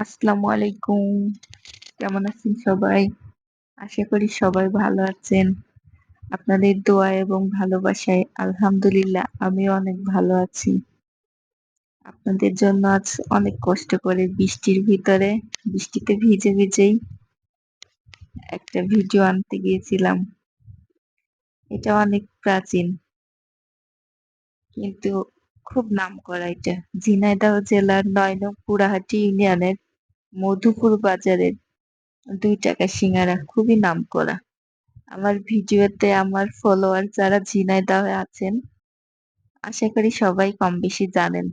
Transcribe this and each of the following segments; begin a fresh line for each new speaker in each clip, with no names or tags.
আসসালামু আলাইকুম। কেমন আছেন সবাই? আশা করি সবাই ভালো আছেন। আপনাদের দোয়া এবং ভালোবাসায় আলহামদুলিল্লাহ আমিও অনেক ভালো আছি। আপনাদের জন্য আজ অনেক কষ্ট করে বৃষ্টির ভিতরে, বৃষ্টিতে ভিজে ভিজেই একটা ভিডিও আনতে গিয়েছিলাম। এটা অনেক প্রাচীন। কিন্তু খুব নামকরা এটা। ঝিনাইদহ জেলার নয় নং পুরাহাটি ইউনিয়নের মধুপুর বাজারের দুই টাকা সিঙ্গারা, খুবই নামকরা। আমার ভিডিওতে আমার ফলোয়ার যারা ঝিনাইদহে আছেন, আশা করি সবাই কম বেশি জানেন।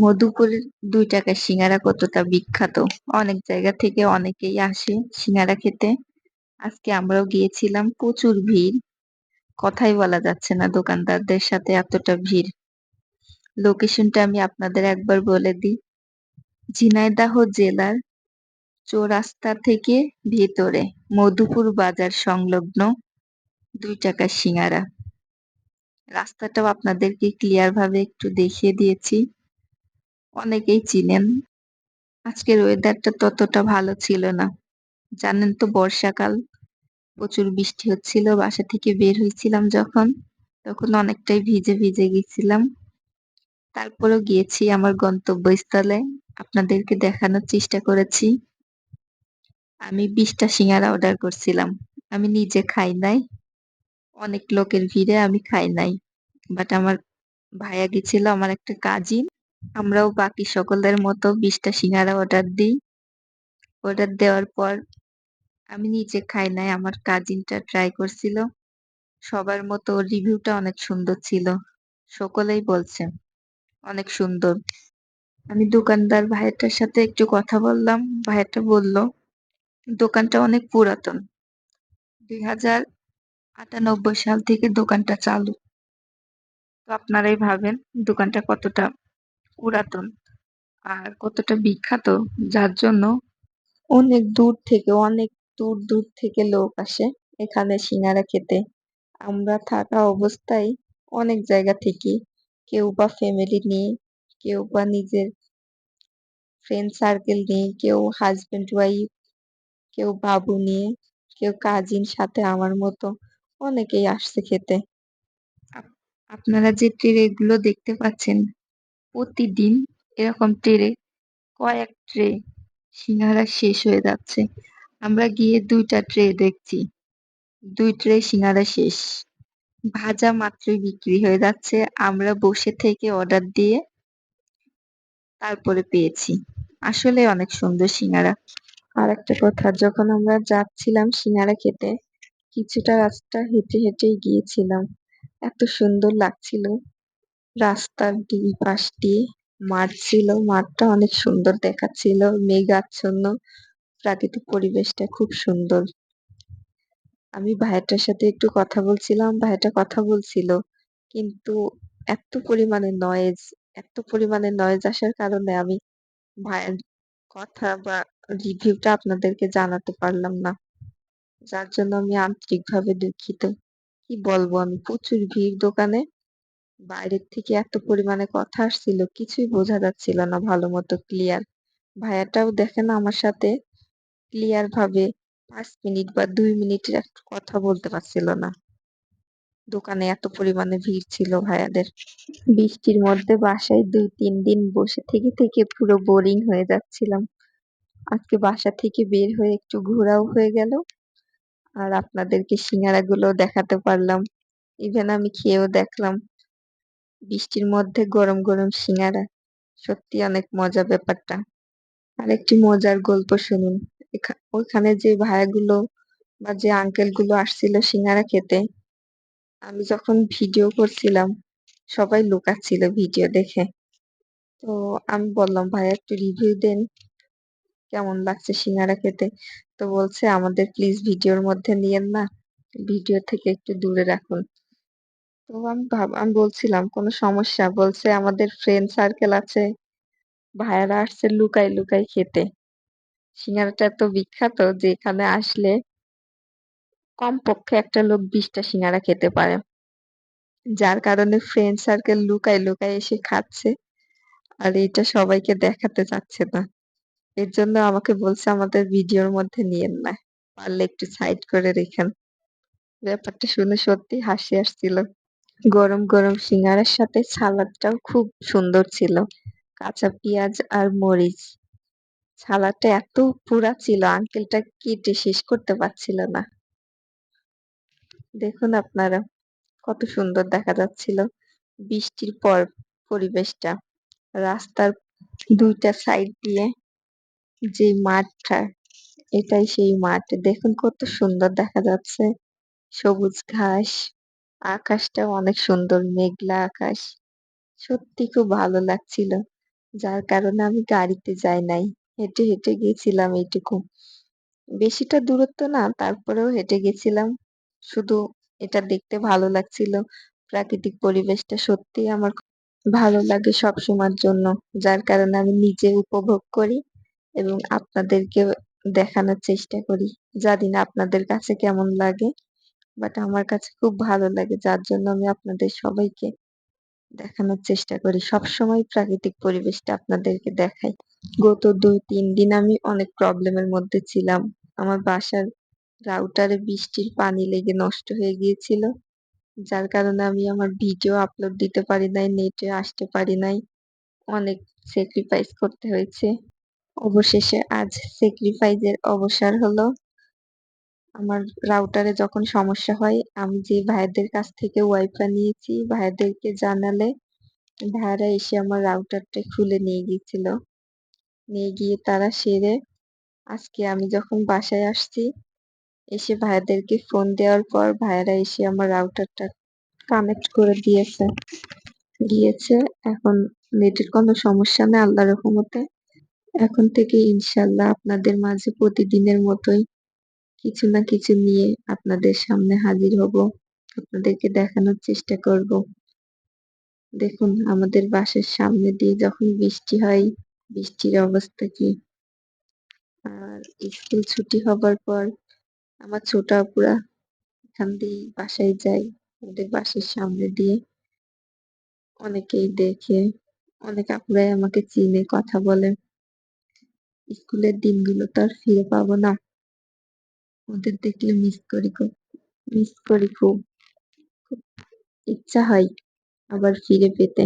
মধুপুরের দুই টাকার সিঙ্গারা কতটা বিখ্যাত। অনেক জায়গা থেকে অনেকেই আসে সিঙ্গারা খেতে। আজকে আমরাও গিয়েছিলাম, প্রচুর ভিড়। কথাই বলা যাচ্ছে না, দোকানদারদের সাথে এতটা ভিড়। লোকেশনটা আমি আপনাদের একবার বলে দিই। ঝিনাইদহ জেলার চৌরাস্তা থেকে ভেতরে মধুপুর বাজার সংলগ্ন দুই টাকার সিঙ্গারা। রাস্তাটাও আপনাদেরকে ক্লিয়ার ভাবে একটু দেখিয়ে দিয়েছি। অনেকেই চিনেন। আজকের ওয়েদারটা ততটা ভালো ছিল না। জানেন তো বর্ষাকাল, প্রচুর বৃষ্টি হচ্ছিল, বাসা থেকে বের হয়েছিলাম যখন, তখন অনেকটাই ভিজে ভিজে গেছিলাম তারপরেও গিয়েছি আমার গন্তব্যস্থলে আপনাদেরকে দেখানোর চেষ্টা করেছি। আমি বিশটা সিঙ্গারা অর্ডার করছিলাম। আমি নিজে খাই নাই। অনেক লোকের ভিড়ে আমি খাই নাই। বাট আমার ভাইয়া গেছিল, আমার একটা কাজিন আমরাও বাকি সকলের মতো বিশটা সিঙ্গারা অর্ডার দিই। অর্ডার দেওয়ার পর আমি নিজে খাই নাই, আমার কাজিনটা ট্রাই করছিল। সবার মতো রিভিউটা অনেক সুন্দর ছিল। সকলেই বলছে অনেক সুন্দর। আমি দোকানদার ভাইয়াটার সাথে একটু কথা বললাম। ভাইয়াটা বলল, দোকানটা অনেক পুরাতন। দুই হাজার আটানব্বই সাল থেকে দোকানটা চালু। তো আপনারাই ভাবেন দোকানটা কতটা পুরাতন আর কতটা বিখ্যাত। যার জন্য অনেক দূর থেকে, অনেক দূর দূর থেকে লোক আসে এখানে সিঙ্গারা খেতে। আমরা থাকা অবস্থায় অনেক জায়গা থেকে কেউ বা ফ্যামিলি নিয়ে কেউ বা নিজের ফ্রেন্ড সার্কেল নিয়ে, কেউ হাজবেন্ড ওয়াইফ কেউ বাবু নিয়ে, কেউ কাজিন সাথে আমার মতো অনেকেই আসছে খেতে। আপনারা যে ট্রে গুলো দেখতে পাচ্ছেন, প্রতিদিন এরকম ট্রে কয়েক ট্রে সিঙ্গারা শেষ হয়ে যাচ্ছে। আমরা গিয়ে দুইটা ট্রে দেখছি। দুই ট্রে সিঙ্গারা শেষ। ভাজা মাত্রই বিক্রি হয়ে যাচ্ছে। আমরা বসে থেকে অর্ডার দিয়ে তারপরে পেয়েছি। আসলে অনেক সুন্দর সিঙ্গারা। আর একটা কথা, যখন আমরা যাচ্ছিলাম সিঙ্গারা খেতে, কিছুটা রাস্তা হেঁটে হেঁটেই গিয়েছিলাম। এত সুন্দর লাগছিল। রাস্তার দুই পাশ দিয়ে মাঠ ছিল। মাঠটা অনেক সুন্দর দেখাচ্ছিল। মেঘাচ্ছন্ন। প্রাকৃতিক পরিবেশটা খুব সুন্দর। আমি ভাইয়াটার সাথে একটু কথা বলছিলাম। ভাইয়াটা কথা বলছিল। কিন্তু এত পরিমাণে নয়েজ এত পরিমাণে নয়েজ আসার কারণে আমি ভাইয়ের কথা বা রিভিউটা আপনাদেরকে জানাতে পারলাম না। যার জন্য আমি আন্তরিকভাবে দুঃখিত। কি বলব, আমি প্রচুর ভিড় দোকানে। বাইরের থেকে এত পরিমাণে কথা আসছিল, কিছুই বোঝা যাচ্ছিল না ভালো মতো ক্লিয়ার ভাইয়াটাও দেখেন আমার সাথে ক্লিয়ার ভাবে পাঁচ মিনিট বা দুই মিনিটের কথা বলতে পারছিল না। দোকানে এত পরিমাণে ভিড় ছিল ভাইয়াদের। বৃষ্টির মধ্যে বাসায় দুই, তিন দিন বসে থেকে থেকে পুরো বোরিং হয়ে যাচ্ছিলাম। আজকে বাসা থেকে বের হয়ে একটু ঘোরাও হয়ে গেল। আর আপনাদেরকে সিঙ্গারা গুলো দেখাতে পারলাম। ইভেন আমি খেয়েও দেখলাম। বৃষ্টির মধ্যে গরম গরম সিঙ্গারা। সত্যি অনেক মজা ব্যাপারটা। আর একটি মজার গল্প শুনুন। ওইখানে যে ভাইয়াগুলো বা যে আঙ্কেলগুলো আসছিল সিঙ্গারা খেতে আমি যখন ভিডিও করছিলাম, সবাই লুকাচ্ছিল ভিডিও দেখে। তো আমি বললাম ভাইয়া একটু রিভিউ দেন, কেমন লাগছে সিঙ্গারা খেতে? তো বলছে, আমাদের প্লিজ ভিডিওর মধ্যে নিয়েন না ভিডিও থেকে একটু দূরে রাখুন। তো আমি ভাব, আমি বলছিলাম, কোনো সমস্যা? বলছে, আমাদের ফ্রেন্ড সার্কেল আছে, ভাইয়ারা আসছে লুকাই লুকাই খেতে। সিঙ্গারাটা এত বিখ্যাত যে এখানে আসলে কমপক্ষে একটা লোক বিশটা সিঙ্গারা খেতে পারে যার কারণে ফ্রেন্ড সার্কেল লুকায় লুকায় এসে খাচ্ছে আর এটা সবাইকে দেখাতে চাচ্ছে না এর জন্য আমাকে বলছে আমাদের ভিডিওর মধ্যে নিয়েন না। পারলে একটু সাইড করে রেখেন। ব্যাপারটা শুনে সত্যি হাসি আসছিল। গরম, গরম সিঙ্গারার সাথে সালাদটাও খুব সুন্দর ছিল। কাঁচা পেঁয়াজ আর মরিচ। সালাদটা এত পুরা ছিল আঙ্কেলটা কেটে শেষ করতে পারছিল না। দেখুন আপনারা কত সুন্দর দেখা যাচ্ছিল বৃষ্টির পর পরিবেশটা। রাস্তার দুইটা সাইড দিয়ে যে মাঠটা এটাই সেই মাঠ। দেখুন কত সুন্দর দেখা যাচ্ছে। সবুজ ঘাস, আকাশটাও অনেক সুন্দর মেঘলা আকাশ। সত্যি খুব ভালো লাগছিল। যার কারণে আমি গাড়িতে যাই নাই। হেঁটে, হেঁটে গেছিলাম এইটুকু। বেশিটা দূরত্ব না তারপরেও হেঁটে গেছিলাম। শুধু এটা দেখতে ভালো লাগছিল। প্রাকৃতিক পরিবেশটা সত্যিই আমার ভালো লাগে সবসময়ের জন্য। যার কারণে আমি নিজে উপভোগ করি এবং আপনাদেরকেও দেখানোর চেষ্টা করি। জানি না আপনাদের কাছে কেমন লাগে। বাট আমার কাছে খুব ভালো লাগে যার জন্য আমি আপনাদের সবাইকে দেখানোর চেষ্টা করি। সবসময় প্রাকৃতিক পরিবেশটা আপনাদেরকে দেখাই। গত ২-৩ দিন আমি অনেক প্রবলেমের মধ্যে ছিলাম। আমার বাসার রাউটারে বৃষ্টির পানি লেগে নষ্ট হয়ে গিয়েছিল। যার কারণে আমি আমার ভিডিও আপলোড দিতে পারি নাই, নেটে আসতে পারি নাই। অনেক স্যাক্রিফাইস করতে হয়েছে। অবশেষে আজ স্যাক্রিফাইস এর অবসান হলো। আমার রাউটারে যখন সমস্যা হয় আমি যে ভাইয়াদের কাছ থেকে ওয়াইফাই নিয়েছি ভাইয়াদেরকে জানালে ভাইয়ারা এসে আমার রাউটারটা খুলে নিয়ে গিয়েছিল। নিয়ে গিয়ে তারা সেরে আজকে আমি যখন বাসায় আসছি এসে ভাইয়াদেরকে ফোন দেওয়ার পর ভাইয়ারা এসে আমার রাউটারটা কানেক্ট করে দিয়েছে। দিয়েছে, এখন নেটের কোনো সমস্যা নেই, আল্লাহর রহমতে। এখন থেকে ইনশাআল্লাহ আপনাদের মাঝে প্রতিদিনের মতোই কিছু না কিছু নিয়ে আপনাদের সামনে হাজির হব। আপনাদেরকে দেখানোর চেষ্টা করব। দেখুন, আমাদের বাসার সামনে দিয়ে যখন বৃষ্টি হয়, বৃষ্টির অবস্থা কি। আর স্কুল ছুটি হবার পর আমার ছোট আপুরা এখান দিয়েই বাসায় যায়। ওদের বাসার সামনে দিয়ে। অনেকেই দেখে, অনেক আপুরাই আমাকে চিনে কথা বলে। স্কুলের দিনগুলো তো আর ফিরে পাবো না। ওদের দেখলে মিস করি খুব। মিস করি খুব। খুব ইচ্ছা হয় আবার ফিরে পেতে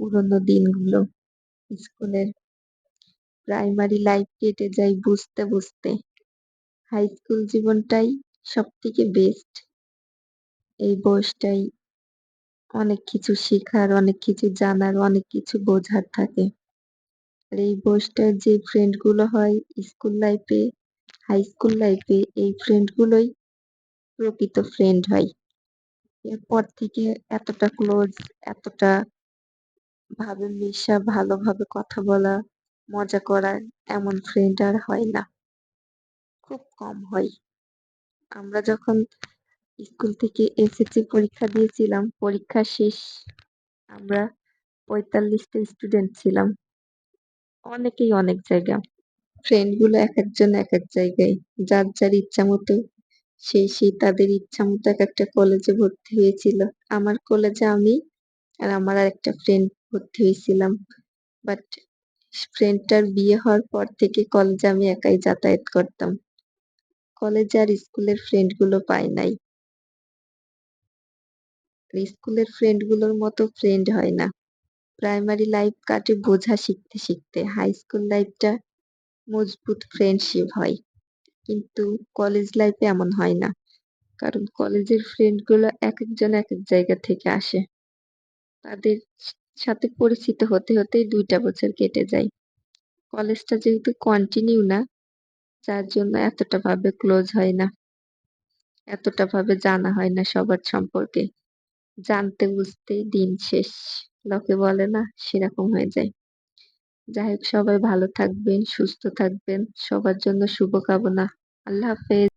পুরোনো দিনগুলো। স্কুলের প্রাইমারি লাইফ কেটে যায় বুঝতে, বুঝতে। হাই স্কুল জীবনটাই সব থেকে বেস্ট। এই বয়সটাই অনেক কিছু শেখার, অনেক কিছু জানার, অনেক কিছু বোঝার থাকে। আর এই বয়সটায় যে ফ্রেন্ডগুলো হয় স্কুল লাইফে, হাই স্কুল লাইফে এই ফ্রেন্ড গুলোই প্রকৃত ফ্রেন্ড হয়। এরপর থেকে এতটা ক্লোজ, এতটা ভাবে মেশা, ভালোভাবে কথা বলা, মজা করা এমন ফ্রেন্ড আর হয় না। খুব কম হয়। আমরা যখন স্কুল থেকে এসএসসি পরীক্ষা দিয়েছিলাম, পরীক্ষা শেষ আমরা ৪৫ টা স্টুডেন্ট ছিলাম। অনেকেই অনেক জায়গা। ফ্রেন্ডগুলো এক এক জায়গায়। যার, যার ইচ্ছা মতো সে, সে তাদের ইচ্ছামতো একেকটা কলেজে ভর্তি হয়েছিল। আমার কলেজে আমি আর আমার আর একটা ফ্রেন্ড ভর্তি হয়েছিলাম। বাট ফ্রেন্ডটার বিয়ে হওয়ার পর থেকে কলেজে আমি একাই যাতায়াত করতাম। কলেজে আর স্কুলের ফ্রেন্ডগুলো পাই নাই। স্কুলের ফ্রেন্ডগুলোর মতো ফ্রেন্ড হয় না। প্রাইমারি লাইফ কাটে বোঝা শিখতে, শিখতে। হাই স্কুল লাইফটা মজবুত ফ্রেন্ডশিপ হয়। কিন্তু কলেজ লাইফে এমন হয় না। কারণ কলেজের ফ্রেন্ডগুলো এক এক জায়গা থেকে আসে। তাদের সাথে পরিচিত হতে, হতেই দুইটা বছর কেটে যায়। কলেজটা যেহেতু কন্টিনিউ না যার জন্য এতটা ভাবে ক্লোজ হয় না। এতটা ভাবে জানা হয় না সবার সম্পর্কে। জানতে বুঝতেই দিন শেষ। লোকে বলে না সেরকম হয়ে যায়। যাই হোক সবাই ভালো থাকবেন, সুস্থ থাকবেন। সবার জন্য শুভকামনা। আল্লাহ হাফেজ।